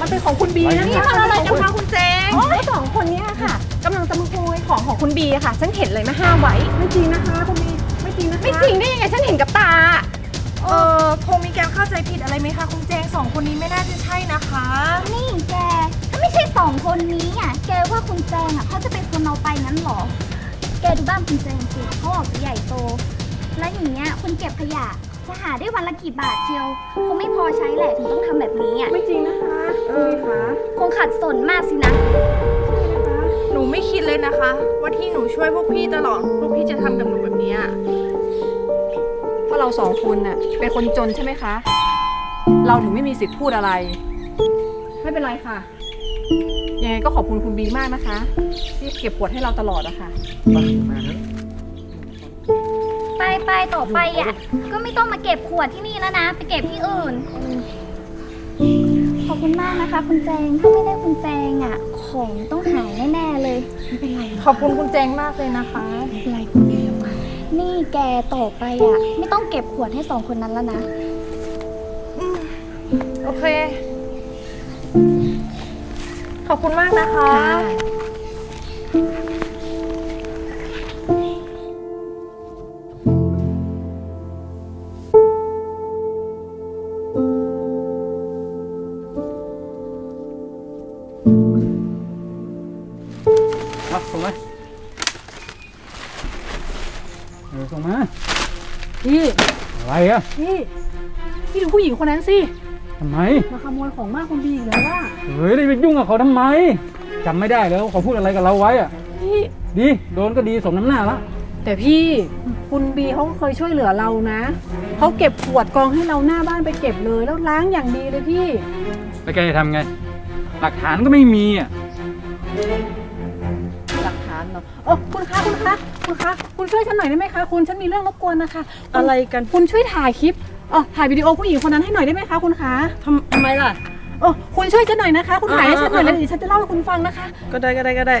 มันเป็นของคุณบีนะไปเนี่ยทำอะไรมัเป็ของคุณเจงก็สองคนเนี้ยค่ะกำลังจะมาขโมยของของคุณบีอะค่ะ ฉันเห็นเลยมาห้ามไว้ ไม่จริงนะคะคุณบีไม่จริงนะคะไม่จริงได้ยังไงฉันเห็นกับตา เออคงมีการเข้าใจผิดอะไรไหมคะคุณแจงสองคนนี้ไม่น่าจะใช่นะคะ นี่แกถ้าไม่ใช่สองคนนี้อะแกว่าคุณแจงอะเขาจะเป็นคนเอาไปงั้นเหรอ แกดูบ้านคุณแจงสิเขาออกจะใหญ่โต แล้วอย่างเงี้ยคนเก็บขยะ จะหาได้วันละกี่บาทเชียว คงไม่พอใช้แหละถึงต้องทำแบบนี้อะ ไม่จริงนะคะคุณบีคะคงขัดสนมากสินะ หนูไม่คิดเลยนะคะ ว่าที่หนูช่วยพวกพี่ตลอด พวกพี่จะทำกับหนูแบบเนี้ยเพราะเราสองคนน่ะเป็นคนจนใช่ไหมคะ เราถึงไม่มีสิทธิ์พูดอะไร ไม่เป็นไรค่ะ ยังไงก็ขอบคุณคุณบีมากนะคะ ที่เก็บขวดให้เราตลอดอะค่ะ ไปมาเถอะ ไปไปต่อไปอะ ก็ไม่ต้องมาเก็บขวดที่นี่แล้วนะ ไปเก็บที่อื่น ขอบคุณมากนะคะ คุณแจง ถ้าไม่ได้คุณแจงอะ ของต้องหายแน่ๆเลยขอบคุณคุณแจงมากเลยนะคะนี่แกต่อไปอะ ไม่ต้องเก็บขวดให้สองคนนั้นแล้วนะ โอเค ขอบคุณมากนะคะ เอาส่งมาเออส่งมาพี่อะไรอะพี่พี่ดูผู้หญิงคนนั้นสิ ทำไมมาขโมยของมากคุณบีอีกแล้วว่าเฮ้ยได้ไปยุ่งกับเขาทำไมจำไม่ได้แล้วเขาพูดอะไรกับเราไว้อะพี่ ดีโดนก็ดีสมน้ำหน้าละแต่พี่คุณบีเขาเคยช่วยเหลือเรานะ เขาเก็บขวดกองให้เราหน้าบ้านไปเก็บเลย แล้วล้างอย่างดีเลยพี่แล้วแกจะทำไง หลักฐานก็ไม่มีอะ หลักฐานเหรอเออคุณคะคุณคะคุณคะคุณช่วยฉันหน่อยได้ไหมคะคุณฉันมีเรื่องรบกวนนะคะคุณอะไรกัน คุณช่วยถ่ายคลิปเออถ่ายวิดีโอผู้หญิงคนนั้นให้หน่อยได้ไหมคะคุณคะทำทำไมล่ะ เออคุณช่วยฉันหน่อยนะคะ คุณถ่ายให้ฉันหน่อยอ่าแล้วอ่าเดี๋ยวฉันจะเล่าให้คุณฟังนะคะ ก็ได้ก็ได้ก็ได้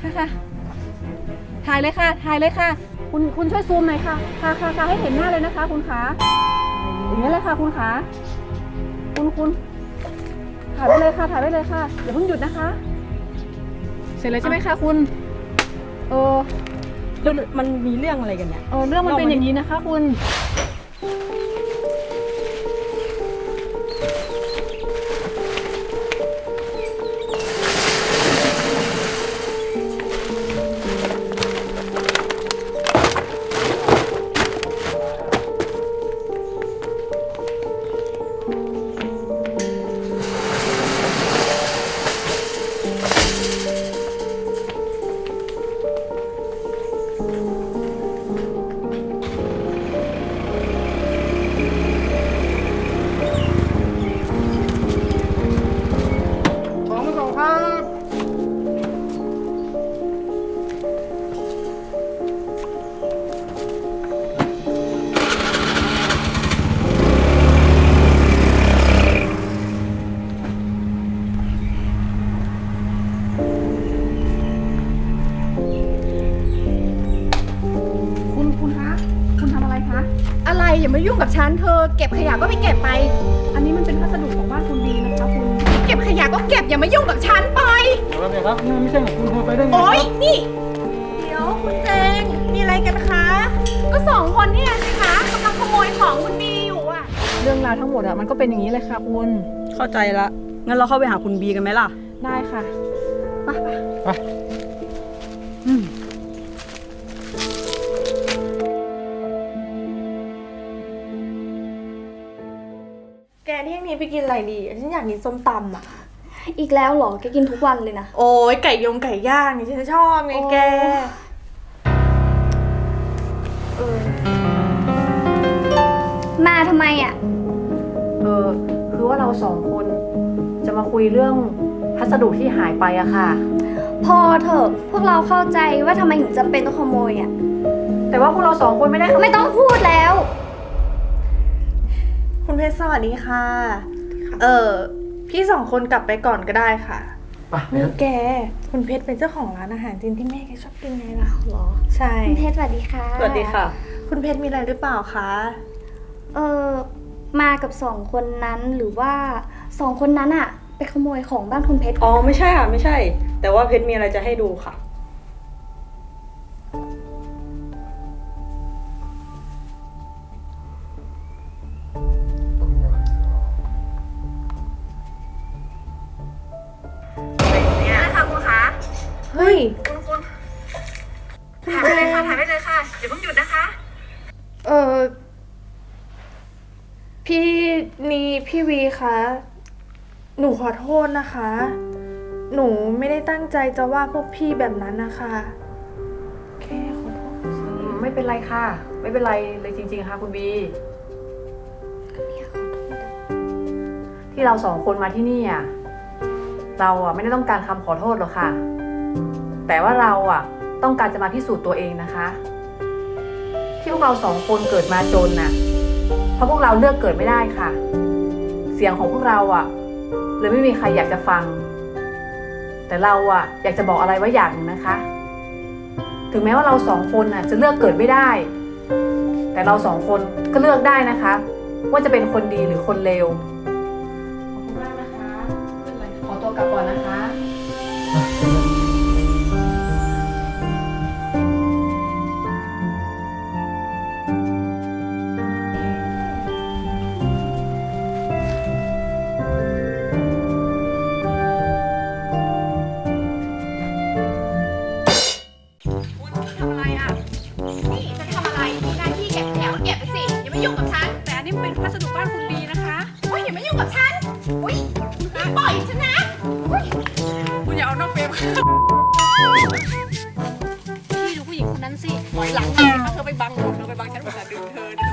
ค่ะค่ะถ่ายเลยค่ะ ถ่ายเลยค่ะ คุณคุณช่วยซูมหน่อยค่ะค่ะค่ะค่ะให้เห็นหน้าเลยนะคะ คุณขาอย่างนี้เลยค่ะ คุณขาคุณคุณถ่ายไปเลยค่ะ ถ่ายไปเลยค่ะอย่าเพิ่งหยุดนะคะเส ร็จแล้วใช่ไหมคะคุณเออแล้วมันมีเรื่องอะไรกันเนี่ย เออเรื่องมันเป็นอย่างนี้นะคะคุณ อะไรอย่ามายุ่งกับฉันเธอ เก็บขยะก็ไปเก็บไป อันนี้มันเป็นพัสดุของบ้านคุณดีนะคะคุณ เก็บขยะก็เก็บอย่ามายุ่งกับฉันไปเอาละเนี่ยครับนี่ไม่ใช่ของคุณคุณไปได้ไงโอ๊ย นี่ เดี๋ยวคุณแจง มีอะไรกันคะ ก็สองคนนี่แหละสิคะกำลังขโมยของคุณบีอยู่อะเรื่องราวทั้งหมดอะมันก็เป็นอย่างนี้เลยค่ะคุณ เข้าใจละ งั้นเราเข้าไปหาคุณบีกันไหมล่ะ ได้ค่ะ ไปไป ไปแก เที่ยงนี้ไปกินอะไรดีฉันอยากกินส้มตำอะ อีกแล้วเหรอ แกกินทุกวันเลยนะ โอ้ยไก่ยงไก่ย่างนี่ฉันชอบไงแกเออมาทำไมอะ เออคือว่าเราสองคนจะมาคุยเรื่องพัสดุที่หายไปอะค่ะ พอเถอะ พวกเราเข้าใจว่าทำไมถึงจำเป็นต้องขโมยอะ แต่ว่าพวกเราสองคนไม่ได้ขโย ไม่ต้องพูดแล้วคุณ เพชรสวัสดีค่ะ เออพี่สองคนกลับไปก่อนก็ได้ค่ะไปนี่แก คุณเพชรเป็นเจ้าของร้านอาหารจีนที่แม่แกชอบกินไงล่ะ หรอ ใช่ คุณเพชรสวัสดีค่ะสวัสดีค่ะ คุณเพชรมีอะไรหรือเปล่าคะ เออมากับสองคนนั้นหรือว่าสองคนนั้นอะไปขโมยของบ้านคุณเพชรอ๋อ ไม่ใช่ค่ะ ไม่ใช่ แต่ว่าเพชรมีอะไรจะให้ดูค่ะ นีพี่วีคะ หนูขอโทษนะคะ หนูไม่ได้ตั้งใจจะว่าพวกพี่แบบนั้นนะคะแค่ขอโทษไม่เป็นไรค่ะ ไม่เป็นไรเลยจริง ๆ ค่ะ คุณบี ที่เราสองคนมาที่นี่อะ เราอะไม่ได้ต้องการคำขอโทษหรอกค่ะ แต่ว่าเราอะต้องการจะมาพิสูจน์ตัวเองนะคะ ที่พวกเราสองคนเกิดมาจนน่ะ เพราะพวกเราเลือกเกิดไม่ได้ค่ะ เสียงของพวกเราอะเลยไม่มีใครอยากจะฟัง แต่เราอะอยากจะบอกอะไรไว้อย่างหนึ่งนะคะ ถึงแม้ว่าเราสองคนน่ะจะเลือกเกิดไม่ได้ แต่เราสองคนก็เลือกได้นะคะ ว่าจะเป็นคนดีหรือคนเลว หญิงคนนั้นสิปล่อยหลังเธอเธอไปบังหมดเธอไปบังฉันภาษาดึงเธอเนี่ย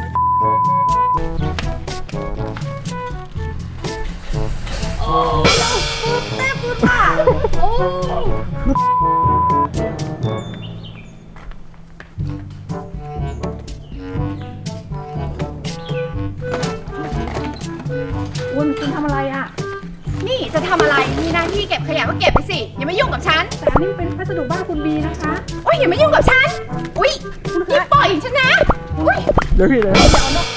โอ้ยเต้พูดว่าโอ้คุณคุณทำอะไรอะ นี่จะทำอะไร มีหน้าที่เก็บขยะก็เก็บไปสิ อย่ามายุ่งกับฉัน แต่อันนี้เป็นพัสดุบ้านคุณบีนะคะโอ้ยอย่ามายุ่งกับฉัน อุ้ยอย่าปล่อยฉันนะ อุ้ย เดี๋ยวพี่เลยอย่าเอานก